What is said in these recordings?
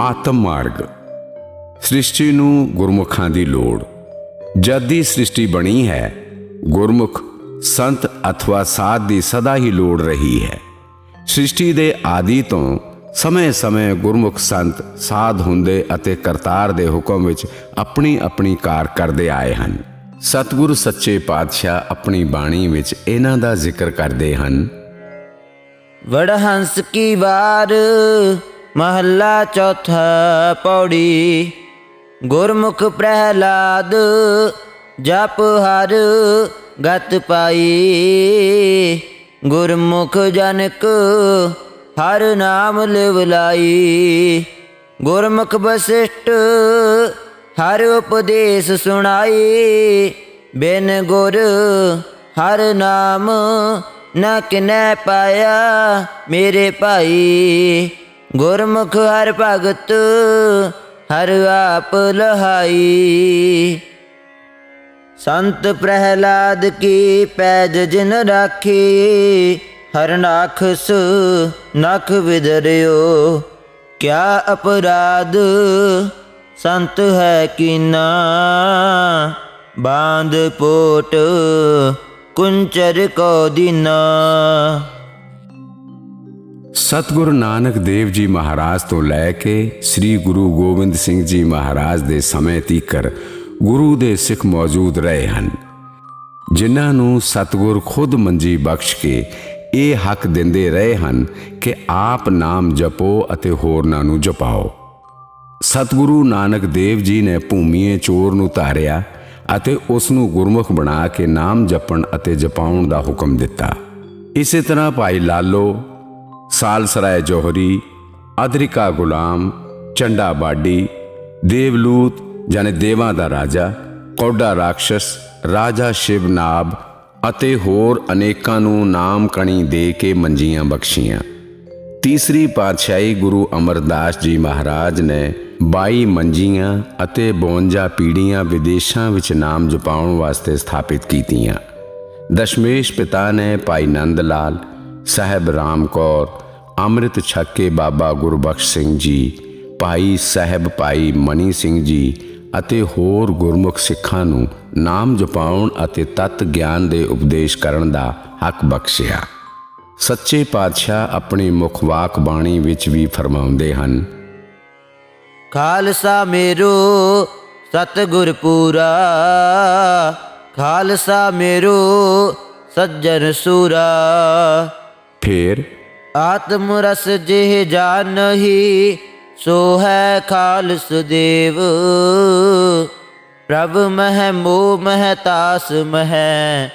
ਆਤਮ ਮਾਰਗ ਸ੍ਰਿਸ਼ਟੀ ਨੂੰ ਗੁਰਮੁਖਾਂ ਦੀ ਲੋੜ। ਜਦ ਦੀ ਸ੍ਰਿਸ਼ਟੀ ਬਣੀ ਹੈ, ਗੁਰਮੁਖ ਸੰਤ ਅਥਵਾ ਸਾਧ ਦੀ ਸਦਾ ਹੀ ਲੋੜ ਰਹੀ ਹੈ। ਸ੍ਰਿਸ਼ਟੀ ਦੇ ਆਦੀ ਤੋਂ ਸਮੇਂ-ਸਮੇਂ ਗੁਰਮੁਖ ਸੰਤ, ਸਾਧ ਹੁੰਦੇ ਅਤੇ ਕਰਤਾਰ ਦੇ ਹੁਕਮ ਵਿੱਚ ਆਪਣੀ ਆਪਣੀ ਕਾਰ ਕਰਦੇ ਆਏ ਹਨ। ਸਤਿਗੁਰੂ ਸੱਚੇ ਪਾਤਸ਼ਾਹ ਆਪਣੀ ਬਾਣੀ ਵਿੱਚ ਇਹਨਾਂ ਦਾ ਜ਼ਿਕਰ ਕਰਦੇ ਹਨ। ਵੜਹੰਸ ਕੀ ਵਾਰ? ਮਹੱਲਾ ਚੌਥਾ ਪੌੜੀ, ਗੁਰਮੁਖ ਪ੍ਰਹਿਲਾਦ, ਜਪ ਹਰ ਗਤ ਪਾਈ। ਗੁਰਮੁਖ ਜਨਕ ਹਰ ਨਾਮ ਲਿਵ ਲਾਈ। ਗੁਰਮੁਖ ਬਸਿਸ਼ਟ ਹਰ ਉਪਦੇਸ਼ ਸੁਣਾਈ। ਬਿਨ ਗੁਰ ਹਰ ਨਾਮ ਨਾ ਕਿਨੈ ਪਾਇਆ ਮੇਰੇ ਭਾਈ। ਗੁਰਮੁਖ ਹਰ ਭਗਤ, ਹਰ ਆਪ ਲਹਾਈ। ਸੰਤ ਪ੍ਰਹਿਲਾਦ ਕੀ ਪੈਜ ਜਿਨ ਰਾਖੀ, ਹਰ ਨਾਖਸ ਨਖ ਵਿਦਰਿਓ। ਕਿਆ ਅਪਰਾਧ ਸੰਤ ਹੈ ਕੀਨਾ? ਬਾਂਧ ਪੋਟ ਕੁੰਚਰ ਕੋ ਦਿਨਾ। ਸਤਿਗੁਰੂ ਨਾਨਕ ਦੇਵ ਜੀ ਮਹਾਰਾਜ ਤੋਂ ਲੈ ਕੇ ਸ੍ਰੀ ਗੁਰੂ ਗੋਬਿੰਦ ਸਿੰਘ ਜੀ ਮਹਾਰਾਜ ਦੇ ਸਮੇਂ ਤੀਕਰ ਗੁਰੂ ਦੇ ਸਿੱਖ ਮੌਜੂਦ ਰਹੇ ਹਨ, ਜਿਨ੍ਹਾਂ ਨੂੰ ਸਤਿਗੁਰ ਖੁਦ ਮੰਜੀ ਬਖਸ਼ ਕੇ ਇਹ ਹੱਕ ਦਿੰਦੇ ਰਹੇ ਹਨ ਕਿ ਆਪ ਨਾਮ ਜਪੋ ਅਤੇ ਹੋਰਨਾਂ ਨੂੰ ਜਪਾਓ। ਸਤਿਗੁਰੂ ਨਾਨਕ ਦੇਵ ਜੀ ਨੇ ਭੂਮੀਏ ਚੋਰ ਨੂੰ ਧਾਰਿਆ ਅਤੇ ਉਸ ਨੂੰ ਗੁਰਮੁਖ ਬਣਾ ਕੇ ਨਾਮ ਜਪਣ ਅਤੇ ਜਪਾਉਣ ਦਾ ਹੁਕਮ ਦਿੱਤਾ। ਇਸੇ ਤਰ੍ਹਾਂ ਭਾਈ ਲਾਲੋ ਸਾਲਸਰਾਏ ਜੋਹਰੀ, ਅਦਰਿਕਾ ਗੁਲਾਮ, ਚੰਡਾ ਬਾਡੀ, ਦੇਵਲੂਤ ਜਾਨੇ ਦੇਵਾਂ ਦਾ ਰਾਜਾ, ਕੌਡਾ ਰਾਖਸ਼ਸ, ਰਾਜਾ ਸ਼ਿਵਨਾਬ ਅਤੇ ਹੋਰ ਅਨੇਕਾਂ ਨੂੰ ਨਾਮ ਕਣੀ ਦੇ ਕੇ ਮੰਜੀਆਂ ਬਖਸ਼ੀਆਂ। ਤੀਸਰੀ ਪਾਤਸ਼ਾਹੀ ਗੁਰੂ ਅਮਰਦਾਸ ਜੀ ਮਹਾਰਾਜ ਨੇ 22 ਮੰਜੀਆਂ ਅਤੇ 52 ਪੀੜੀਆਂ ਵਿਦੇਸ਼ਾਂ ਵਿੱਚ ਨਾਮ ਜਪਾਉਣ ਵਾਸਤੇ ਸਥਾਪਿਤ ਕੀਤੀਆਂ। ਦਸ਼ਮੇਸ਼ ਪਿਤਾ ਨੇ ਭਾਈ ਨੰਦ ਲਾਲ, ਸਾਹਿਬ ਰਾਮ ਕੌਰ ਅੰਮ੍ਰਿਤ ਛੱਕੇ ਬਾਬਾ ਗੁਰਬਖਸ਼ ਸਿੰਘ ਜੀ ਭਾਈ ਸਾਹਿਬ ਭਾਈ ਮਨੀ ਸਿੰਘ ਜੀ ਅਤੇ ਹੋਰ ਗੁਰਮੁਖ ਸਿੱਖਾਂ ਨੂੰ ਨਾਮ ਜਪਾਉਣ ਅਤੇ ਤਤ ਗਿਆਨ ਦੇ ਉਪਦੇਸ਼ ਕਰਨ ਦਾ ਹੱਕ ਬਖਸ਼ਿਆ। ਸੱਚੇ ਪਾਤਸ਼ਾਹ ਆਪਣੀ ਮੁਖਵਾਕ ਬਾਣੀ ਵਿੱਚ ਵੀ ਫਰਮਾਉਂਦੇ ਹਨ ਖਾਲਸਾ ਮੇਰੋ ਸਤਿਗੁਰ ਪੂਰਾ ਖਾਲਸਾ ਮੇਰੋ ਸੱਜਣ ਸੂਰਾ। ਫੇਰ ਆਤਮ ਰਸ ਜਿਹ ਜਾਣਹੀ ਸੋ ਹੈ ਖਾਲਸ ਦੇਵ। ਪ੍ਰਭ ਮਹਿ ਮੋਹ ਮਹਿ ਤਾਸ ਮਹਿ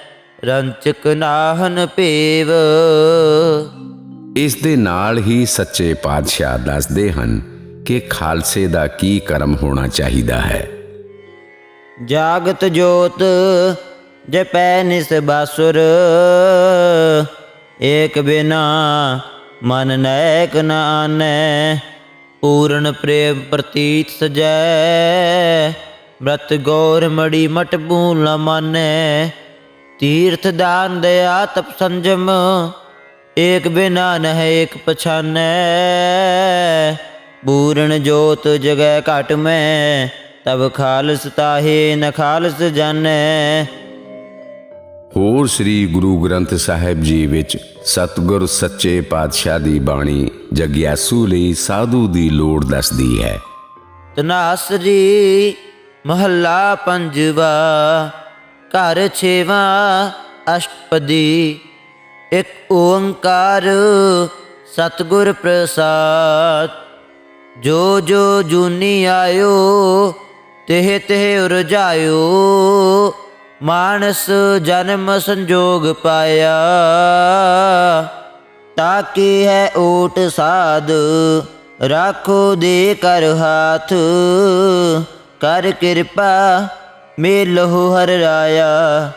ਰੰਚਕ ਨਾਹਨ ਪੇਵ। ਇਸ ਦੇ ਨਾਲ ਹੀ ਸੱਚੇ ਪਾਤਸ਼ਾਹ ਦੱਸਦੇ ਹਨ ਕਿ ਖਾਲਸੇ ਦਾ ਕੀ ਕਰਮ ਹੋਣਾ ਚਾਹੀਦਾ ਹੈ। ਜਾਗਤ ਜੋਤ ਜਪੈ ਨਿਸ ਬਾਸੁਰ ਏਕ ਬਿਨਾ ਮਨ ਨੈਕ ਨ ਆਨੈ, ਪੂਰਨ ਪ੍ਰੇਮ ਪ੍ਰਤੀਤ ਸਜੈ। ਬ੍ਰਤ ਗੌਰ ਮੜੀ ਮਟ ਬੂਲ ਨ ਮਾਨੈ, ਤੀਰਥ ਦਾਨ ਦਇਆ ਤਪ ਸੰਜਮ। ਏਕ ਬਿਨਾ ਨਹਿ ਏਕ ਪਛਾਨੈ, ਪੂਰਨ ਜੋਤ ਜਗੈ ਘਟ ਮੈਂ, ਤਬ ਖਾਲਸ ਤਾਹੇ ਨ ਖਾਲਸ ਜਾਣੈ। ਹੋਰ ਸ੍ਰੀ ਗੁਰੂ ਗ੍ਰੰਥ ਸਾਹਿਬ ਜੀ ਵਿੱਚ ਸਤਿਗੁਰ ਸੱਚੇ ਪਾਤਸ਼ਾਹ ਦੀ ਬਾਣੀ ਜਗਿਆਸੂ ਲਈ ਸਾਧੂ ਦੀ ਲੋੜ ਦੱਸਦੀ ਹੈ। ਤਨਾਸਰੀ ਮਹੱਲਾ ਪੰਜਵਾ, ਘਰ ਛੇਵਾ ਅਸ਼ਟਪਦੀ, ਇੱਕ ਓੰਕਾਰ ਸਤਿਗੁਰ ਪ੍ਰਸਾਦ। ਜੋ ਜੋ ਜੂਨੀ ਆਇਓ, ਤਿਹ ਤਿਹ ਉਰਜਾਇਓ ਮਾਨਸ ਜਨਮ ਸੰਜੋਗ ਪਾਇਆ। ਤਾਕੀ ਹੈ ਓਟ ਸਾਧ, ਰਾਖੋ ਦੇ ਕਰ ਹਾਥ। ਕਰ ਕਿਰਪਾ ਮੇ ਲਹੂ ਹਰ ਰਾਇਆ।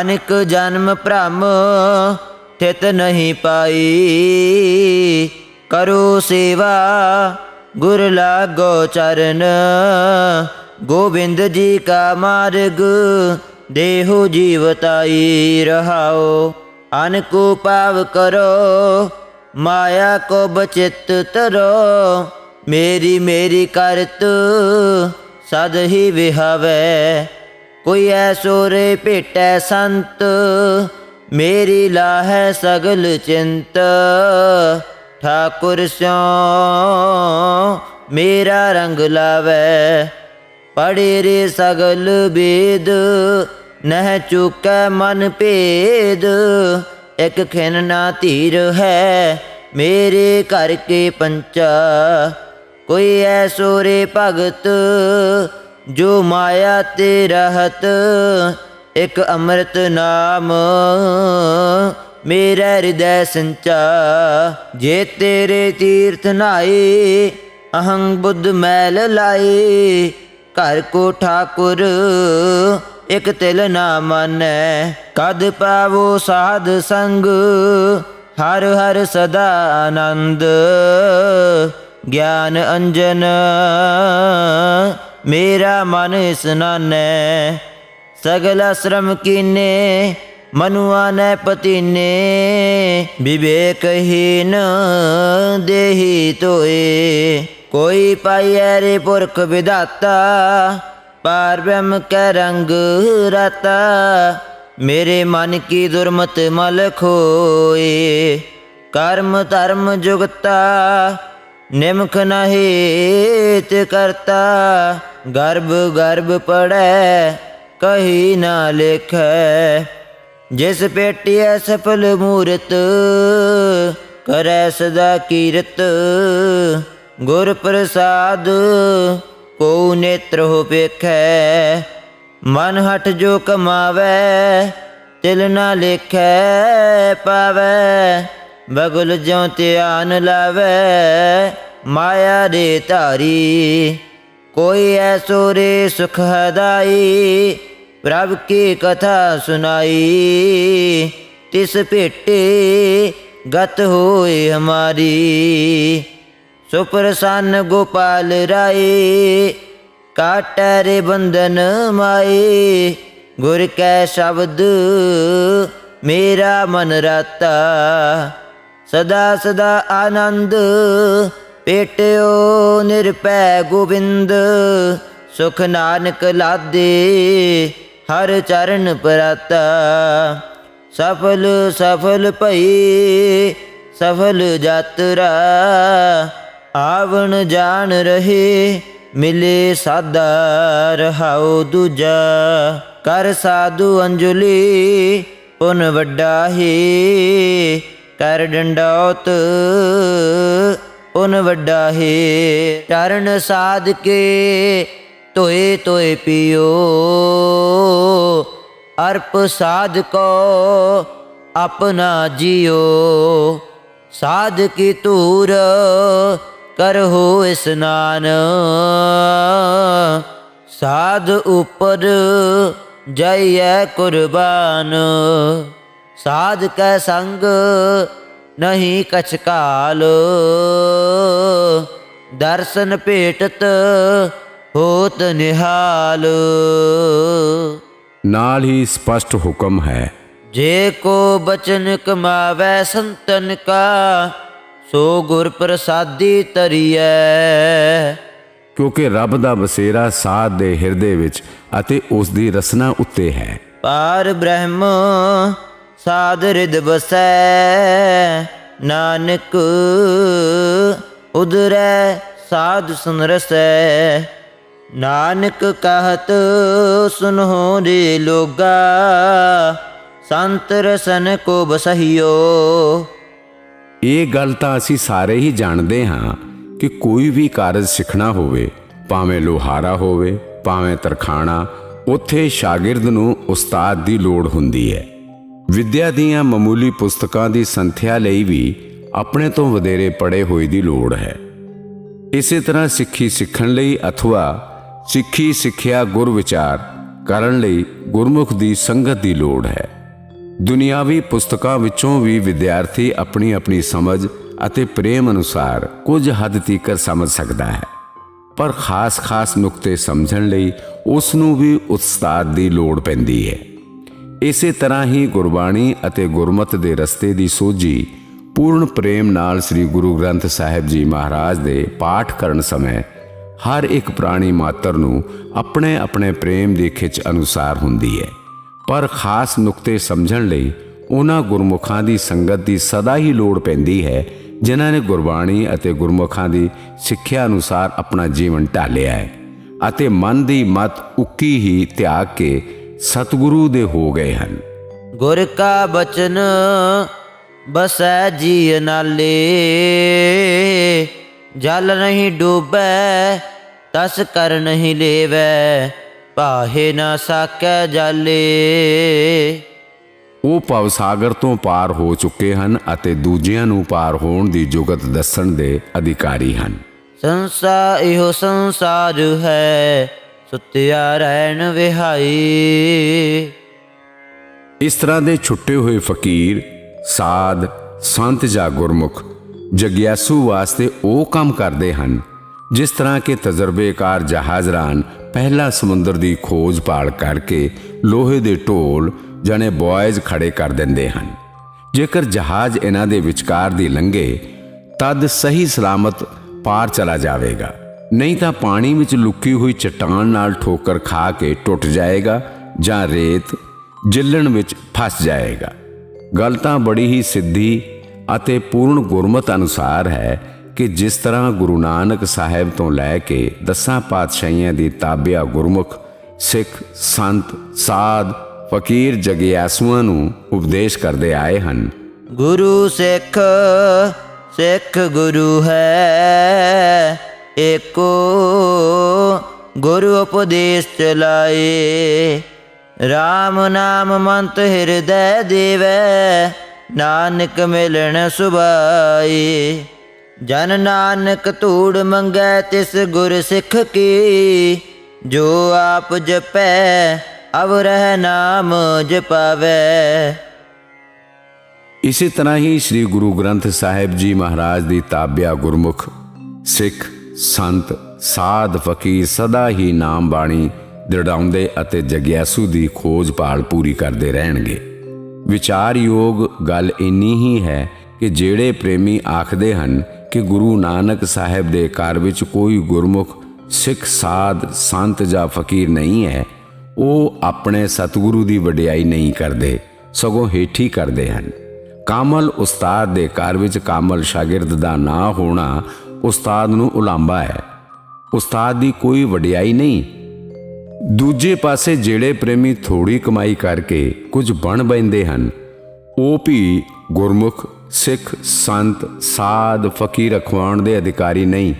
ਅਨਕ ਜਨਮ ਭ੍ਰਮ ਥਿਤ ਨਹੀਂ ਪਾਈ। ਕਰੋ ਸੇਵਾ, ਗੁਰ ਲਾਗੋ ਚਰਨ। ਗੋਬਿੰਦ ਜੀ ਕਾ ਮਾਰਗ ਦੇਹੋ ਜੀਵਤਾਈ ਰਹਾਓ, ਅਨਕੋ ਪਾਵ ਕਰੋ, ਮਾਇਆ ਕੋ ਬਚਿਤ ਤਰੋ। ਮੇਰੀ ਮੇਰੀ ਕਰਤ ਸਦ ਹੀ ਵਿਹਾਵੈ, ਕੋਈ ਐਸੋ ਰੇ ਭੇਟੈ ਸੰਤ, ਮੇਰੀ ਲਾਹੈ ਸਗਲ ਚਿੰਤ। ਠਾਕੁਰ ਸਿਓ ਮੇਰਾ ਰੰਗ ਲਾਵੈ ਪੜੇ ਰੇ ਸਗਲ ਬੇਦ, ਨਹਿ ਚੁਕੈ ਮਨ ਭੇਦ। ਇਕ ਖਿਨ ਨਾ ਧੀਰ ਹੈ ਮੇਰੇ ਘਰ ਕੇ ਪੰਚਾ। ਕੋਈ ਐਸੋ ਰੇ ਭਗਤ ਜੋ ਮਾਇਆ ਤੇ ਰਹਤ, ਇਕ ਅੰਮ੍ਰਿਤ ਨਾਮ ਮੇਰਾ ਹਿਰਦੈ ਸੰਚਾ। ਜੇ ਤੇਰੇ ਤੀਰਥ ਨਾਏ ਅਹੰ ਬੁੱਧ ਮੈਲ ਲਾਏ ਘਰ ਕੋ ਠਾਕੁਰ, ਇਕ ਤਿਲ ਨਾ ਮਾਨੈ। ਕਦ ਪਾਵੋ ਸਾਧ ਸੰਗ, ਹਰ ਹਰ ਸਦਾ ਆਨੰਦ। ਗਿਆਨ ਅੰਜਨ, ਮੇਰਾ ਮਨ ਇਸਨਾਨੈ। ਸਗਲ ਸ਼ਰਮ ਕੀਨੇ, ਮਨੁਆ ਨੈ ਪਤੀਨੇ। ਵਿਵੇਕਹੀਨ ਦੇਹੀ ਤੋਏ ਕੋਈ ਪਾਈਐ ਰੇ ਪੁਰਖ ਵਿਦਾਤਾ ਪਾਰ ਬ੍ਰਹਮ ਕੈ ਰੰਗ ਰਤਾ। ਮੇਰੇ ਮਨ ਕੀ ਦੁਰਮਤ ਮਲ ਖੋਏ, ਕਰਮ ਧਰਮ ਜੁਗਤਾ, ਨਿਮਖ ਨਹੀਤ ਕਰਤਾ। ਗਰਭ ਗਰਭ ਪੜੈ, ਕਹੀ ਨਾ ਲਿਖੈ। ਜਿਸ ਪੇਟਿਐ ਸਫਲ ਮੂਰਤ, ਕਰੈ ਸਦਾ ਕੀਰਤ। ਗੁਰ ਪ੍ਰਸਾਦ ਕੋ ਨੇਤਰ ਹੋ ਵੇਖੈ, ਮਨ ਹਟ ਜੋ ਕਮਾਵੈ, ਤਿਲ ਨਾ ਲੇਖੈ ਪਾਵੈ, ਬਗਲ ਜਿਉ ਧਿਆਨ ਲਾਵੈ, ਮਾਇਆ ਦੇ ਧਾਰੀ। ਕੋਈ ਐਸੋ ਰੇ ਸੁਖ ਹਦਾਈ ਪ੍ਰਭ ਕੀ ਕਥਾ ਸੁਨਾਈ। ਤਿਸ ਭੇਟੇ ਗਤ ਹੋਏ ਹਮਾਰੀ। ਸੁਪਰਸੰਨ ਗੋਪਾਲ ਰਾਏ, ਕਾਟੈ ਰੇ ਬੰਧਨ ਮਾਏ। ਗੁਰ ਕੈ ਸ਼ਬਦ, ਮੇਰਾ ਮਨ ਰਾਤਾ। ਸਦਾ ਸਦਾ ਆਨੰਦ, ਪੇਟਿਓ ਨਿਰਪੈ ਗੋਬਿੰਦ। ਸੁਖ ਨਾਨਕ ਲਾਦੇ, ਹਰ ਚਰਨ ਪਰਾਤਾ। ਸਫਲ ਸਫਲ ਭਈ, ਸਫਲ ਯਾਤਰਾ। ਆਵਣ ਜਾਣ ਰਹੇ, ਮਿਲੇ ਸਾਦਾ ਰਹਾਉ ਦੂਜਾ। ਕਰ ਸਾਧੂ ਅੰਜਲੀ, ਪੁਨ ਵੱਡਾ ਹੀ। ਕਰ ਡੰਡੌਤ, ਪੁਨ ਵੱਡਾ ਹੀ। ਚਰਨ ਸਾਧ ਕੇ ਤੋਏ ਤੋਏ ਪਿਓ। ਅਰਪ ਸਾਧ ਕੋ ਆਪਣਾ ਜਿਓ। ਸਾਧ ਕੀ ਤੂਰ ਕਰਹੁ ਇਸਨਾਨ ਸਾਧ ਉਪਰ ਜਈਐ ਕੁਰਬਾਨ। ਸਾਧ ਕੈ ਸੰਗ ਨਹੀਂ ਕਛ ਕਾਲ। ਦਰਸ਼ਨ ਭੇਟਤ ਹੋਤ ਨਿਹਾਲ। ਨਾਲ ਹੀ ਸਪਸ਼ਟ ਹੁਕਮ ਹੈ। ਜੇ ਕੋ ਬਚਨ ਕਮਾਵੈ ਸੰਤਨ ਕਾ ਸੋ ਗੁਰ ਪ੍ਰਸਾਦੀ ਤਰੀਐ ਕਿਉਂਕਿ ਰੱਬ ਦਾ ਬਸੇਰਾ ਸਾਧ ਦੇ ਹਿਰਦੇ ਵਿੱਚ ਅਤੇ ਉਸ ਦੀ ਰਸਨਾ ਉੱਤੇ ਹੈ। ਪਾਰ ਬ੍ਰਹਮ ਸਾਧ ਰਿਦ ਬਸੈ ਨਾਨਕ ਉਦਰੈ ਸਾਧ ਸੁਨ ਰਸੈ ਨਾਨਕ ਕਹਤ ਸੁਨਹੁ ਰੇ ਲੋਗਾ ਸੰਤ ਰਸਨ ਕੋ ਬਸਹਿਓ ਇਹ ਗੱਲ ਤਾਂ ਅਸੀਂ ਸਾਰੇ ਹੀ ਜਾਣਦੇ ਹਾਂ ਕਿ ਕੋਈ ਵੀ ਕਾਰਜ ਸਿੱਖਣਾ ਹੋਵੇ, ਭਾਵੇਂ ਲੋਹਾਰਾ ਹੋਵੇ, ਭਾਵੇਂ ਤਰਖਾਣਾ, ਉੱਥੇ ਸ਼ਾਗਿਰਦ ਨੂੰ ਉਸਤਾਦ ਦੀ ਲੋੜ ਹੁੰਦੀ ਹੈ। ਵਿਦਿਆ ਦੀਆਂ ਮਾਮੂਲੀ ਪੁਸਤਕਾਂ ਦੀ ਸੰਥਿਆ ਲਈ ਵੀ ਆਪਣੇ ਤੋਂ ਵਧੇਰੇ ਪੜੇ ਹੋਏ ਦੀ ਲੋੜ ਹੈ। ਇਸੇ ਤਰ੍ਹਾਂ ਸਿੱਖੀ ਸਿੱਖਣ ਲਈ ਅਥਵਾ ਸਿੱਖੀ ਸਿੱਖਿਆ ਗੁਰ ਵਿਚਾਰ ਕਰਨ ਲਈ ਗੁਰਮੁਖ ਦੀ ਸੰਗਤ ਦੀ ਲੋੜ ਹੈ। ਦੁਨਿਆਵੀ ਪੁਸਤਕਾਂ ਵਿੱਚੋਂ ਵੀ ਵਿਦਿਆਰਥੀ ਆਪਣੀ ਆਪਣੀ ਸਮਝ ਅਤੇ ਪ੍ਰੇਮ ਅਨੁਸਾਰ ਕੁਝ ਹੱਦ ਤੀਕ ਸਮਝ ਸਕਦਾ ਹੈ। ਪਰ ਖਾਸ-ਖਾਸ ਨੁਕਤੇ ਸਮਝਣ ਲਈ ਉਸ ਨੂੰ ਵੀ ਉਸਤਾਦ ਦੀ ਲੋੜ ਪੈਂਦੀ ਹੈ। ਇਸੇ ਤਰ੍ਹਾਂ ਹੀ ਗੁਰਬਾਣੀ ਅਤੇ ਗੁਰਮਤ ਦੇ ਰਸਤੇ ਦੀ ਸੋਝੀ ਪੂਰਨ ਪ੍ਰੇਮ ਨਾਲ ਸ੍ਰੀ ਗੁਰੂ ਗ੍ਰੰਥ ਸਾਹਿਬ ਜੀ ਮਹਾਰਾਜ ਦੇ ਪਾਠ ਕਰਨ ਸਮੇਂ ਹਰ ਇੱਕ ਪ੍ਰਾਣੀ ਮਾਤਰ ਨੂੰ ਆਪਣੇ ਆਪਣੇ ਪ੍ਰੇਮ ਦੀ ਖਿੱਚ ਅਨੁਸਾਰ ਹੁੰਦੀ ਹੈ। ਪਰ ਖਾਸ ਨੁਕਤੇ ਸਮਝਣ ਲਈ ਉਹਨਾਂ ਗੁਰਮੁਖਾਂ ਦੀ ਸੰਗਤ ਦੀ ਸਦਾ ਹੀ ਲੋੜ ਪੈਂਦੀ ਹੈ, ਜਿਨ੍ਹਾਂ ਨੇ ਗੁਰਬਾਣੀ ਅਤੇ ਗੁਰਮੁਖਾਂ ਦੀ ਸਿੱਖਿਆ ਅਨੁਸਾਰ ਆਪਣਾ ਜੀਵਨ ਢਾਲਿਆ ਹੈ ਅਤੇ ਮਨ ਦੀ ਮਤ ਉੱਕੀ ਹੀ ਤਿਆਗ ਕੇ ਸਤਿਗੁਰੂ ਦੇ ਹੋ ਗਏ ਹਨ। ਗੁਰ ਕਾ ਬਚਨ ਬਸੈ ਜੀ ਨਾਲੇ, ਜਲ ਨਹੀਂ ਡੂਬੈ, ਤਸ ਕਰ ਨਹੀਂ ਲੇਵੈ। ਪਾਹੇ ਨਾ ਸਾਕੈ ਜਾਲੇ। ਉਹ ਭਵਸਾਗਰ ਤੋਂ ਪਾਰ ਹੋ ਚੁੱਕੇ ਹਨ ਅਤੇ ਦੂਜਿਆਂ ਨੂੰ ਪਾਰ ਹੋਣ ਦੀ ਜੁਗਤ ਦੱਸਣ ਦੇ ਅਧਿਕਾਰੀ ਹਨ। ਸੰਸਾ ਇਹੋ ਸੰਸਾਰ ਹੈ ਸੁਤਿਆ ਰਹਿਣ ਵਿਹਾਈ। ਇਸ ਤਰ੍ਹਾਂ ਦੇ ਛੁੱਟੇ ਹੋਏ ਫਕੀਰ ਸਾਧ ਸੰਤ ਜਾਂ ਗੁਰਮੁਖ ਜਗਿਆਸੂ ਵਾਸਤੇ ਉਹ ਕੰਮ ਕਰਦੇ ਹਨ ਜਿਸ ਤਰ੍ਹਾਂ ਕਿ ਤਜਰਬੇਕਾਰ ਜਹਾਜ਼ਰਾਨ ਪਹਿਲਾ ਸਮੁੰਦਰ ਦੀ ਖੋਜ ਭਾਲ ਕਰਕੇ ਲੋਹੇ ਦੇ ਢੋਲ ਜਣੇ ਬॉयਜ਼ ਖੜੇ ਕਰ ਦਿੰਦੇ ਹਨ। ਜੇਕਰ ਜਹਾਜ਼ ਇਹਨਾਂ ਦੇ ਵਿਚਕਾਰ ਦੀ ਲੰਘੇ, ਤਦ ਸਹੀ ਸਲਾਮਤ ਪਾਰ ਚਲਾ ਜਾਵੇਗਾ। ਨਹੀਂ ਤਾਂ ਪਾਣੀ ਵਿੱਚ ਲੁਕੀ ਹੋਈ ਚਟਾਨ ਨਾਲ ਠੋਕਰ ਖਾ ਕੇ ਟੁੱਟ ਜਾਏਗਾ ਜਾਂ ਰੇਤ ਜਿੱਲਣ ਵਿੱਚ ਫਸ ਜਾਏਗਾ। ਗੱਲ ਤਾਂ ਬੜੀ ਹੀ ਸਿੱਧੀ ਅਤੇ ਪੂਰਨ ਗੁਰਮਤ ਅਨੁਸਾਰ ਹੈ ਕਿ ਜਿਸ ਤਰ੍ਹਾਂ ਗੁਰੂ ਨਾਨਕ ਸਾਹਿਬ ਤੋਂ ਲੈ ਕੇ ਦਸਾਂ ਪਾਤਸ਼ਾਹੀਆਂ ਦੀ ਤਾਬਿਆ ਗੁਰਮੁਖ, ਸਿੱਖ, ਸੰਤ, ਸਾਧ, ਫਕੀਰ ਜਗਿਆਸੂਆਂ ਨੂੰ ਉਪਦੇਸ਼ ਕਰਦੇ ਆਏ ਹਨ। ਗੁਰੂ ਸਿੱਖ ਸਿੱਖ ਗੁਰੂ ਹੈ, ਏਕੋ ਗੁਰੂ ਉਪਦੇਸ਼ ਚਲਾਏ। RAM ਨਾਮ ਮੰਤ ਹਿਰਦੈ ਦੇਵੈ, ਨਾਨਕ ਮਿਲਣ ਸੁਭਾਈ ਜਨ ਨਾਨਕ ਧੂੜ ਮੰਗੈ ਤਿਸ ਗੁਰ ਸਿੱਖ ਕੀ, ਜੋ ਆਪ ਜਪੈ ਅਵਰਹ ਨਾਮ ਜਪਾਵੈ। ਇਸੇ ਤਰ੍ਹਾਂ ਹੀ ਸ੍ਰੀ ਗੁਰੂ ਗ੍ਰੰਥ ਸਾਹਿਬ ਜੀ ਮਹਾਰਾਜ ਦੀ ਤਾਬਿਆ ਗੁਰਮੁਖ, ਸਿੱਖ, ਸੰਤ, ਸਾਧ, ਫਕੀਰ ਸਦਾ ਹੀ ਨਾਮ ਬਾਣੀ ਦ੍ਰਿੜਾਉਂਦੇ ਅਤੇ ਜਗਿਆਸੂ ਦੀ ਖੋਜ ਭਾਲ ਪੂਰੀ ਕਰਦੇ ਰਹਿਣਗੇ। ਵਿਚਾਰ ਯੋਗ ਗੱਲ ਇੰਨੀ ਹੀ ਹੈ ਕਿ ਜਿਹੜੇ ਪ੍ਰੇਮੀ ਆਖਦੇ ਹਨ ਕਿ ਗੁਰੂ ਨਾਨਕ ਸਾਹਿਬ ਦੇ ਘਰ ਵਿੱਚ ਕੋਈ ਗੁਰਮੁਖ, ਸਿੱਖ, ਸਾਧ, ਸੰਤ ਜਾਂ ਫਕੀਰ ਨਹੀਂ ਹੈ। ਉਹ ਆਪਣੇ ਸਤਿਗੁਰੂ ਦੀ ਵਡਿਆਈ ਨਹੀਂ ਕਰਦੇ, ਸਗੋਂ ਹੇਠੀ ਕਰਦੇ ਹਨ। ਕਾਮਲ ਉਸਤਾਦ ਦੇ ਘਰ ਵਿੱਚ ਕਾਮਲ ਸ਼ਾਗਿਰਦ ਦਾ ਨਾ ਹੋਣਾ ਉਸਤਾਦ ਨੂੰ ਉਲਾਂਭਾ ਹੈ। ਉਸਤਾਦ ਦੀ ਕੋਈ ਵਡਿਆਈ ਨਹੀਂ। ਦੂਜੇ ਪਾਸੇ ਜਿਹੜੇ ਪ੍ਰੇਮੀ ਥੋੜੀ ਕਮਾਈ ਕਰਕੇ ਕੁਝ ਬਣ ਬੈਂਦੇ ਹਨ, ਉਹ ਵੀ ਗੁਰਮੁਖ ਸਿੱਖ ਸੰਤ ਸਾਧ ਫਕੀਰ ਅਖਵਾਉਣ ਦੇ ਅਧਿਕਾਰੀ ਨਹੀਂ,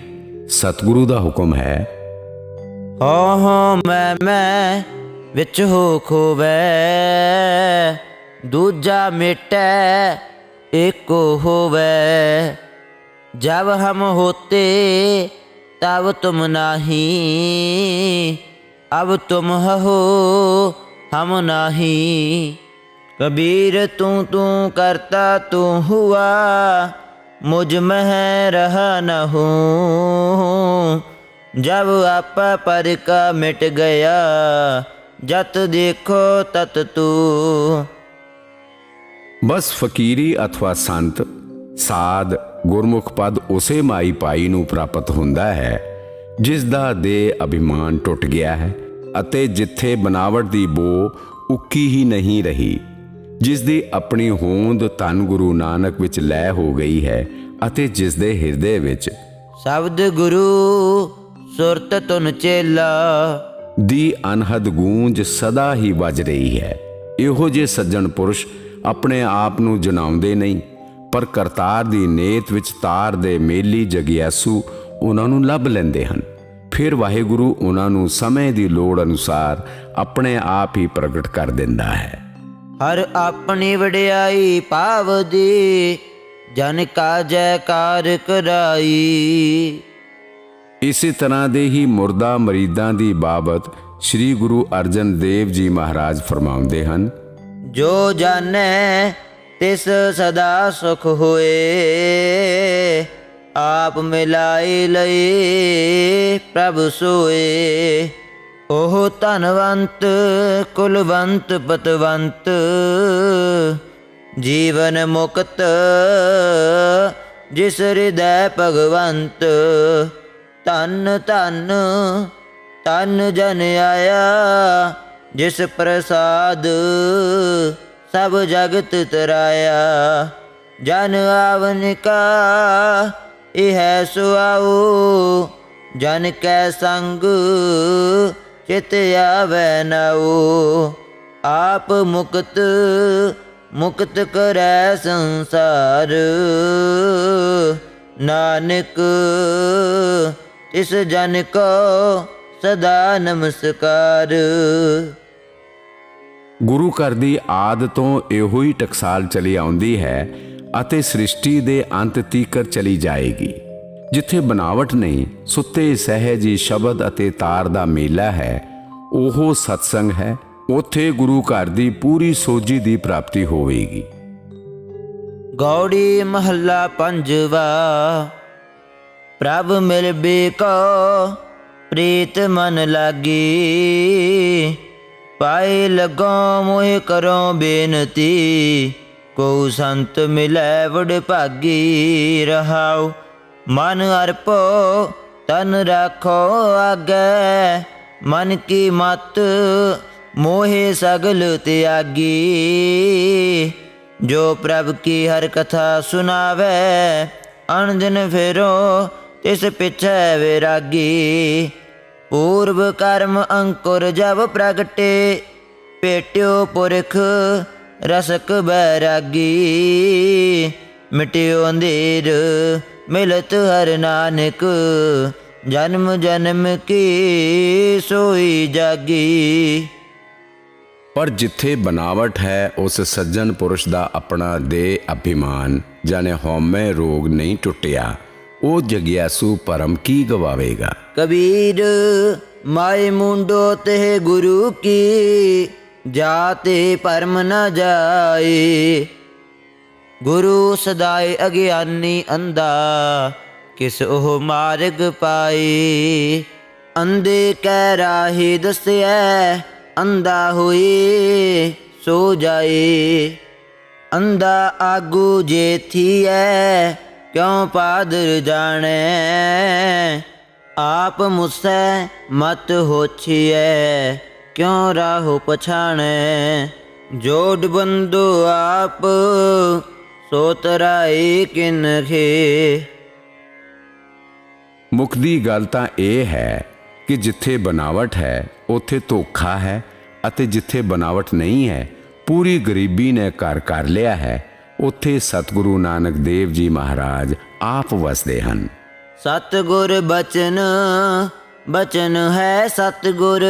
ਸਤਿਗੁਰੂ ਦਾ ਹੁਕਮ ਹੈ। ਹੋ ਹੋ ਮੈਂ ਮੈਂ ਵਿੱਚ ਹੋ ਖੋਵੈ ਦੂਜਾ ਮਿਟੈ ਏਕੋ ਹੋਵੈ। ਜਬ ਹਮ ਹੋਤੇ, ਤਬ ਤੁਮ ਨਾਹੀ, ਅਬ ਤੁਮ ਹੋ ਹਮ ਨਾਹੀ। ਕਬੀਰ ਤੂੰ ਤੂੰ ਕਰਤਾ ਤੂੰ ਹੁਆ, ਮੁਝ ਮਹਿ ਰਹਾ ਨ ਹੂੰ ਜਬ ਆਪਾ ਪਰ ਕਾ ਮਿਟ ਗਿਆ, ਜਤ ਦੇਖੋ ਤਤ ਤੂ। ਬਸ ਫਕੀਰੀ ਅਥਵਾ ਸੰਤ, ਸਾਧ, ਗੁਰਮੁਖ ਪਦ ਉਸੇ ਮਾਈ ਪਾਈ ਨੂੰ ਪ੍ਰਾਪਤ ਹੁੰਦਾ ਹੈ, ਜਿਸ ਦਾ ਦੇ ਅਭਿਮਾਨ ਟੁੱਟ ਗਿਆ ਹੈ, ਅਤੇ ਜਿੱਥੇ ਬਨਾਵਟ ਦੀ ਬੋ ਉੱਕੀ ਹੀ ਨਹੀਂ ਰਹੀ। ਜਿਸ ਦੀ ਆਪਣੀ ਹੋਂਦ ਧੰਨ ਗੁਰੂ ਨਾਨਕ ਵਿੱਚ ਲੈ ਹੋ ਗਈ ਹੈ ਅਤੇ ਜਿਸ ਦੇ ਹਿਰਦੇ ਵਿੱਚ ਸ਼ਬਦ ਗੁਰੂ ਸੁਰਤ ਤੁਨ ਚੇਲਾ। ਦੀ ਅਨਹਦ ਗੂੰਜ ਸਦਾ ਹੀ ਵੱਜ ਰਹੀ ਹੈ। ਇਹੋ ਜੇ ਸੱਜਣ ਪੁਰਸ਼ ਆਪਣੇ ਆਪ ਨੂੰ ਜਨਾਉਂਦੇ ਨਹੀਂ ਪਰ ਕਰਤਾਰ ਦੀ ਨੇਤ ਵਿੱਚ ਤਾਰ ਦੇ ਮੇਲੀ ਜਗਿਆਸੂ ਉਹਨਾਂ ਨੂੰ ਲੱਭ ਲੈਂਦੇ ਹਨ। ਫਿਰ ਵਾਹਿਗੁਰੂ ਉਹਨਾਂ ਨੂੰ ਸਮੇਂ ਦੀ ਲੋੜ ਅਨੁਸਾਰ ਆਪਣੇ ਆਪ ਹੀ ਪ੍ਰਗਟ ਕਰ ਦਿੰਦਾ ਹੈ। ਹਰ ਆਪਣੀ ਵਡਿਆਈ ਪਾਵਦੀ ਜਨ ਕਾ ਜੈਕਾਰ ਕਰਾਈ। ਇਸੇ ਤਰ੍ਹਾਂ ਦੇ ਹੀ ਮੁਰਦਾ ਮਰੀਦਾਂ ਦੀ ਬਾਬਤ ਸ੍ਰੀ ਗੁਰੂ ਅਰਜਨ ਦੇਵ ਜੀ ਮਹਾਰਾਜ ਫਰਮਾਉਂਦੇ ਹਨ। ਜੋ ਜਾਣੈ ਤਿਸ ਸਦਾ ਸੁਖ ਹੋਏ। ਆਪ ਮਿਲਾਈ ਲਈ ਪ੍ਰਭ ਸੋਏ। ਉਹ ਧਨਵੰਤ, ਕੁਲਵੰਤ, ਪਤਵੰਤ, ਜੀਵਨ ਮੁਕਤ, ਜਿਸ ਹਿਰਦੈ ਭਗਵੰਤ ਤਨ ਤਨ ਤਨ ਜਨ ਆਇਆ, ਜਿਸ ਪ੍ਰਸਾਦ ਸਭ ਜਗਤ ਤਰਾਇਆ। ਜਨ ਆਵਨ ਕਾ, ਇਹ ਸੁਆਉ, ਜਨ ਕੈ ਸੰਗ ਚਿਤ ਆਵੈ ਨਾਉ, ਆਪ ਮੁਕਤ ਮੁਕਤ ਕਰੈ ਸੰਸਾਰ। ਨਾਨਕ ਇਸ ਜਨ ਕੋ ਸਦਾ ਨਮਸਕਾਰ। ਗੁਰੂ ਘਰ ਦੀ ਆਦ ਤੋਂ ਇਹੋ ਹੀ ਟਕਸਾਲ ਚਲੀ ਆਉਂਦੀ ਹੈ ਅਤੇ ਸ੍ਰਿਸ਼ਟੀ ਦੇ ਅੰਤ ਤੀਕਰ ਚਲੀ ਜਾਏਗੀ। ਜਿੱਥੇ ਬਨਾਵਟ ਨਹੀਂ, ਸੁੱਤੇ ਸਹਿਜੀ ਸ਼ਬਦ ਅਤੇ ਤਾਰ ਦਾ ਮੇਲਾ ਹੈ, ਉਹ ਸਤਸੰਗ ਹੈ, ਉੱਥੇ ਗੁਰੂ ਘਰ ਦੀ ਪੂਰੀ ਸੋਜੀ ਦੀ ਪ੍ਰਾਪਤੀ ਹੋਵੇਗੀ। ਗੌੜੀ ਮਹੱਲਾ ਪੰਜਵਾ, ਪ੍ਰਭ ਮਿਲ ਬੇਕੋ, ਪ੍ਰੀਤ ਮਨ ਲਾਗੀ। ਪਾਏ ਲਗੋ ਮੋਹਿ ਕਰੋ ਬੇਨਤੀ ਕੋ ਸੰਤ ਮਿਲੈ ਵਡ ਭਾਗੀ ਰਹਾਓ ਮਨ ਅਰਪੋ, ਤਨ ਰੱਖੋ ਆਗੇ। ਮਨ ਕੀ ਮਤ, ਮੋਹਿ ਸਗਲ ਤਿਆਗੀ। ਜੋ ਪ੍ਰਭ ਕੀ ਹਰ ਕਥਾ ਸੁਨਾਵੇ ਅਣਜਨ ਫੇਰੋ, ਤਿਸ ਪਿਛੈ ਵਿਰਾਗੀ। ਪੂਰਵ ਕਰਮ ਅੰਕੁਰ ਜਬ ਪ੍ਰਗਟੇ ਪੇਟਿਓ ਪੁਰਖ ਰਸਕ ਬੈਰਾਗੀ। ਮਿਟਿਓ ਅੰਧੇਰ ਮਿਲਤ ਹਰ ਨਾਨਕ ਜਨਮ ਜਨਮ ਕੀ ਸੋਈ ਜਾਗੀ। ਪਰ ਜਿੱਥੇ ਬਨਾਵਟ ਹੈ ਉਸ ਸੱਜਣ ਪੁਰਸ਼ ਦਾ ਆਪਣਾ ਦੇ ਅਭਿਮਾਨ ਜਾਣੇ ਹਉਮੈ ਰੋਗ ਨਹੀਂ ਟੁੱਟਿਆ। ਉਹ ਜਗਿਆਸੂ ਪਰਮ ਕੀ ਗਵਾਵੇਗਾ? ਕਬੀਰ ਮਾਏ ਮੁੰਡੋ ਤੇ ਗੁਰੂ ਕੀ ਜਾਤੇ ਪਰਮ ਨ ਜਾਏ। ਗੁਰੂ ਸਦਾਏ ਅਗਿਆਨੀ ਅੰਦਾ ਕਿਸ ਉਹ ਮਾਰਗ ਪਾਏ ਅੰਦੇ ਕਹਿ ਰਾਹੀ ਦਸਿਐ, ਅੰਧਾ ਹੋਏ ਸੋ ਜਾਏ ਅੰਦਾ ਆਗੂ ਜੇ ਥੀਐ, ਕਿਉ ਪਾਦਰ ਜਾਣੈ? ਆਪ ਮੁਸੈ ਮਤ ਹੋਛੀਐ, ਕਿਉ ਰਾਹੋ ਪਛਾਣੈ? ਜੋੜ ਬੰਦੋ ਆਪ ਸੋ ਤਰਾਈ ਕਿਨਖੇ ਮੁੱਖ ਦੀ ਗੱਲ ਤਾਂ ਇਹ ਹੈ ਕਿ ਜਿੱਥੇ ਬਨਾਵਟ ਹੈ ਉੱਥੇ ਧੋਖਾ ਹੈ ਅਤੇ ਜਿੱਥੇ ਬਨਾਵਟ ਨਹੀਂ ਹੈ ਪੂਰੀ ਗਰੀਬੀ ਨੇ ਘਰ ਕਰ ਲਿਆ ਹੈ ਉੱਥੇ ਸਤਿਗੁਰੂ ਨਾਨਕ ਦੇਵ ਜੀ ਮਹਾਰਾਜ ਆਪ ਵਸਦੇ ਹਨ। ਸਤਿਗੁਰ ਬਚਨ ਬਚਨ ਹੈ ਸਤਿਗੁਰ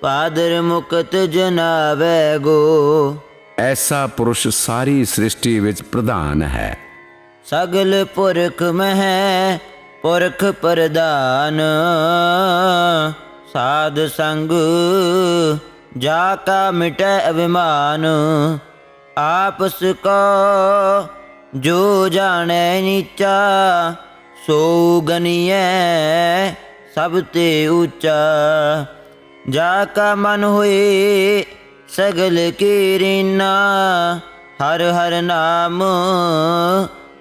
ਪਾਦਰ ਮੁਕਤ ਜਨਾਵੇ ਗੋ। ਐਸਾ ਪੁਰਸ਼ ਸਾਰੀ ਸ੍ਰਿਸ਼ਟੀ ਵਿੱਚ ਪ੍ਰਧਾਨ ਹੈ। ਸਗਲ ਪੁਰਖ ਮਹਿ, ਪੁਰਖ ਪ੍ਰਦਾਨ ਸਾਧ ਸੰਗ ਜਾ ਕਾ ਮਿਟੈ ਅਭਿਮਾਨ। ਆਪਸ ਕੋ ਜੋ ਜਾਣੈ ਨੀਚਾ, ਸੋ ਗਨੀਐ ਸਭ ਤੇ ਉੱਚਾ। ਜਾ ਕਾ ਮਨ ਹੋਏ ਸਗਲ ਕੀ ਰੀਨਾ ਹਰ ਹਰ ਨਾਮ,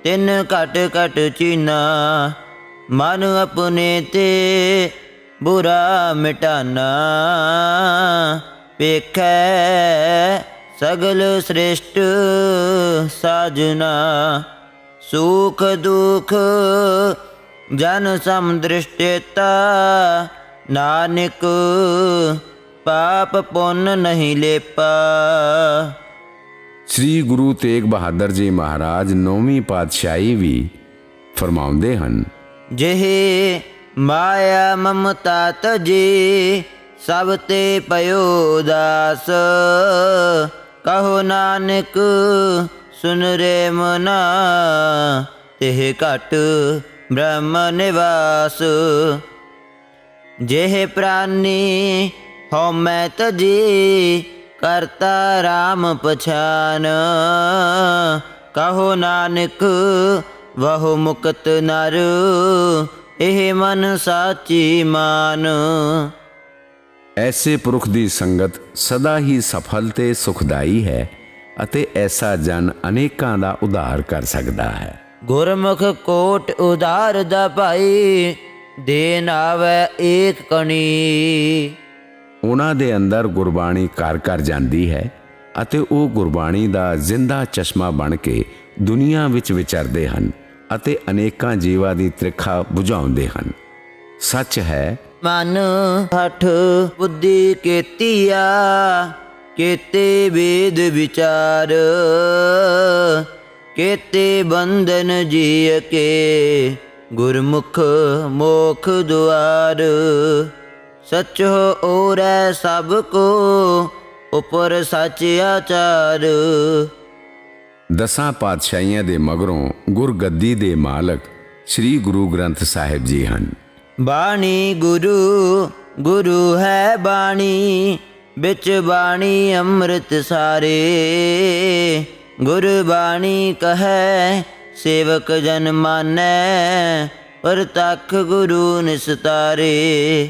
ਤਿਨ ਘਟ ਘਟ ਚੀਨਾ। ਮਨ ਆਪਣੇ ਤੇ ਬੁਰਾ ਮਿਟਾਨਾ। ਵੇਖੈ ਸਗਲ ਸ੍ਰਿਸ਼ਟ ਸਾਜਨਾ। ਸੁਖ ਦੁਖ ਜਨ ਸਮਦ੍ਰਿਸ਼ਟੇਤਾ ਨਾਨਕ ਪਾਪ ਪੁੰਨ ਨਹੀਂ ਲੇਪਾ। ਸ੍ਰੀ ਗੁਰੂ ਤੇਗ ਬਹਾਦਰ ਜੀ ਮਹਾਰਾਜ ਨੌਵੀਂ ਪਾਤਸ਼ਾਹੀ ਵੀ ਫਰਮਾਉਂਦੇ ਹਨ। ਜਿਹੇ ਮਾਇਆ ਮਮਤਾ ਤਜੇ ਸਭ ਤੇ ਪਇਓ ਦਾਸ। ਕਹੋ ਨਾਨਕ ਸੁਨ ਰੇ ਮਨਾ ਤਿਹ ਘਟ ਬ੍ਰਹਮ ਨਿਵਾਸ। ਜਿਹੇ ਪ੍ਰਾਨੀ ਹਉ ਮੈਂ ਤਜੀ ਕਰਤਾ RAM ਪਛਾਨ। ਕਹੋ ਨਾਨਕ ਵਹੁ ਮੁਕਤ ਨਰ ਇਹ ਮਨ ਸਾਚੀ ਮਾਨ। ਐਸੇ ਪੁਰਖ ਦੀ ਸੰਗਤ ਸਦਾ ਹੀ ਸਫਲ ਤੇ ਸੁਖਦਾਈ ਹੈ ਅਤੇ ਐਸਾ ਜਨ ਅਨੇਕਾਂ ਦਾ ਉਧਾਰ ਕਰ ਸਕਦਾ ਹੈ। ਗੁਰਮੁਖ ਕੋਟ ਉਧਾਰ ਦਾ ਭਾਈ ਦੇਨ ਆਵੇ ਏਕ ਕਣੀ। ਉਹਨਾਂ ਦੇ ਅੰਦਰ ਗੁਰਬਾਣੀ ਘਰ ਘਰ ਜਾਂਦੀ ਹੈ ਅਤੇ ਉਹ ਗੁਰਬਾਣੀ ਦਾ ਜ਼ਿੰਦਾ ਚਸ਼ਮਾ ਬਣ ਕੇ ਦੁਨੀਆ ਵਿੱਚ ਵਿਚਰਦੇ ਹਨ ਅਤੇ ਅਨੇਕਾਂ ਜੀਵਾਂ ਦੀ ਤ੍ਰਿਖਾ ਬੁਝਾਉਂਦੇ ਹਨ। ਸੱਚ ਹੈ, ਮਨ ਹਠ ਬੁੱਧੀ ਕੇਤੀਆ, ਕੇਤੇ ਵੇਦ ਵਿਚਾਰ, ਕੇਤੇ ਬੰਧਨ ਜੀਅ ਕੇ, ਗੁਰਮੁਖ ਮੋਖ ਦੁਆਰ। ਸਚ ਹੋ ਔਰੈ ਸਭ ਕੋ ਉਪਰ ਸੱਚ ਆਚਾਰ। ਦਸਾਂ ਪਾਤਸ਼ਾਹੀਆਂ ਦੇ ਮਗਰੋਂ ਗੁਰਗੱਦੀ ਦੇ ਮਾਲਕ ਸ੍ਰੀ ਗੁਰੂ ਗ੍ਰੰਥ ਸਾਹਿਬ ਜੀ ਹਨ। ਬਾਣੀ ਗੁਰੂ ਗੁਰੂ ਹੈ ਬਾਣੀ ਵਿੱਚ ਬਾਣੀ ਅੰਮ੍ਰਿਤ ਸਾਰੇ। ਗੁਰਬਾਣੀ ਕਹੈ ਸੇਵਕ ਜਨ ਮਾਨੈ ਪਰਤਖ ਗੁਰੂ ਨਿਸਤਾਰੇ।